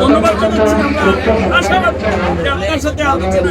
ধন্যবাদ জানাচ্ছি। আমরা আশাবাদ আপনার সাথে আলোচনা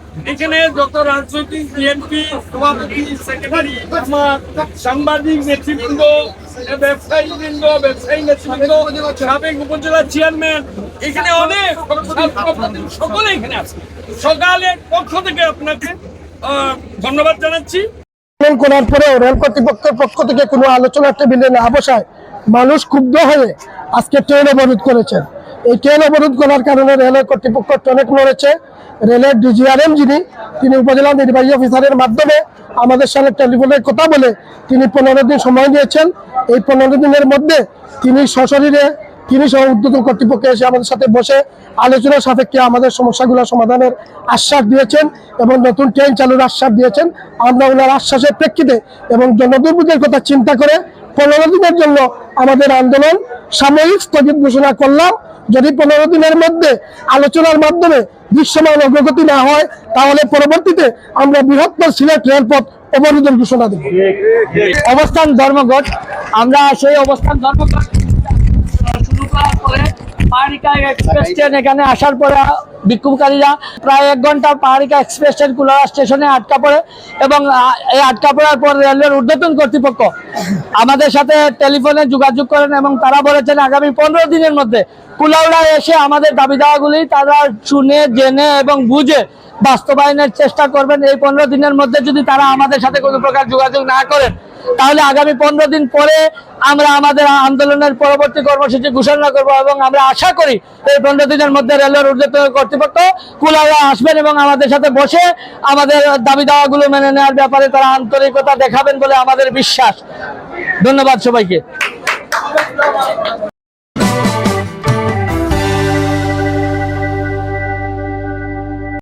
এখানে যত রাজনৈতিক বিএনপি সভাপতি সেক্রেটারি আমার সাংবাদিক নেতৃবৃন্দ, ব্যবসায়ী বৃন্দ, ব্যবসায়ী নেতৃবৃন্দ, সাবেক চেয়ারম্যান এখানে অনেক সকলে এখানে আছে। পক্ষ থেকে আপনাকে ধন্যবাদ জানাচ্ছি। করার পরেও রেল কর্তৃপক্ষের পক্ষ থেকে কোনো আলোচনার টেবিলে না বসায় মানুষ ক্ষুব্ধ হয়ে আজকে ট্রেন অবরোধ করেছেন। এই ট্রেন অবরোধ করার কারণে রেলের কর্তৃপক্ষ ট্রেনে নড়েছে। রেলের ডিজিআরএম যিনি, তিনি উপজেলা নির্বাহী অফিসারের মাধ্যমে আমাদের সাথে টেলিফোনে কথা বলে তিনি পনেরো দিন সময় দিয়েছেন। এই পনেরো দিনের মধ্যে তিনি সশরীরে, তিনি সহ উদ্যোতন কর্তৃপক্ষ এসে আমাদের সাথে বসে আলোচনার সাপেক্ষে আমাদের সমস্যাগুলো সমাধানের আশ্বাস দিয়েছেন এবং নতুন ট্রেন চালুর আশ্বাস দিয়েছেন। আমরা ওনার আশ্বাসের প্রেক্ষিতে এবং জনদুর্ভোগের কথা চিন্তা করে পনেরো দিনের জন্য আমাদের আন্দোলন সাময়িক স্থগিত ঘোষণা করলাম। যদি পনেরো দিনের মধ্যে আলোচনার মাধ্যমে দৃশ্যমান অগ্রগতি না হয়, তাহলে পরবর্তীতে আমরা বৃহত্তর সিলেট রেলপথ অবরোধের ঘোষণা দেব। অবস্থান ধর্মঘট, আমরা সেই অবস্থান ধর্মঘট শুরু করার পরে পাহাড়িকা এক্সপ্রেস ট্রেন এখানে আসার পরে বিক্ষোভকারীরা প্রায় এক পাহাড়িকা এক্সপ্রেস ট্রেন স্টেশনে আটকা এবং এই আটকা পড়ার পর কর্তৃপক্ষ আমাদের সাথে টেলিফোনে যোগাযোগ করেন এবং তারা বলেছেন আগামী পনেরো দিনের মধ্যে কুলাউড়া এসে আমাদের দাবি তারা শুনে, জেনে এবং বুঝে বাস্তবায়নের চেষ্টা করবেন। এই পনেরো দিনের মধ্যে যদি তারা আমাদের সাথে কোনো প্রকার যোগাযোগ না করেন তাহলে আগামী পনেরো দিন পরে আমরা আমাদের আন্দোলনের পরবর্তী কর্মসূচি ঘোষণা করব এবং আমরা আশা করি এই পনেরো দিনের মধ্যে রেলের ঊর্ধ্বতন কর্তৃপক্ষ কুলাওয়া আসবেন এবং আমাদের সাথে বসে আমাদের দাবি দাওয়াগুলো মেনে নেওয়ার ব্যাপারে তারা আন্তরিকতা দেখাবেন বলে আমাদের বিশ্বাস। ধন্যবাদ সবাইকে।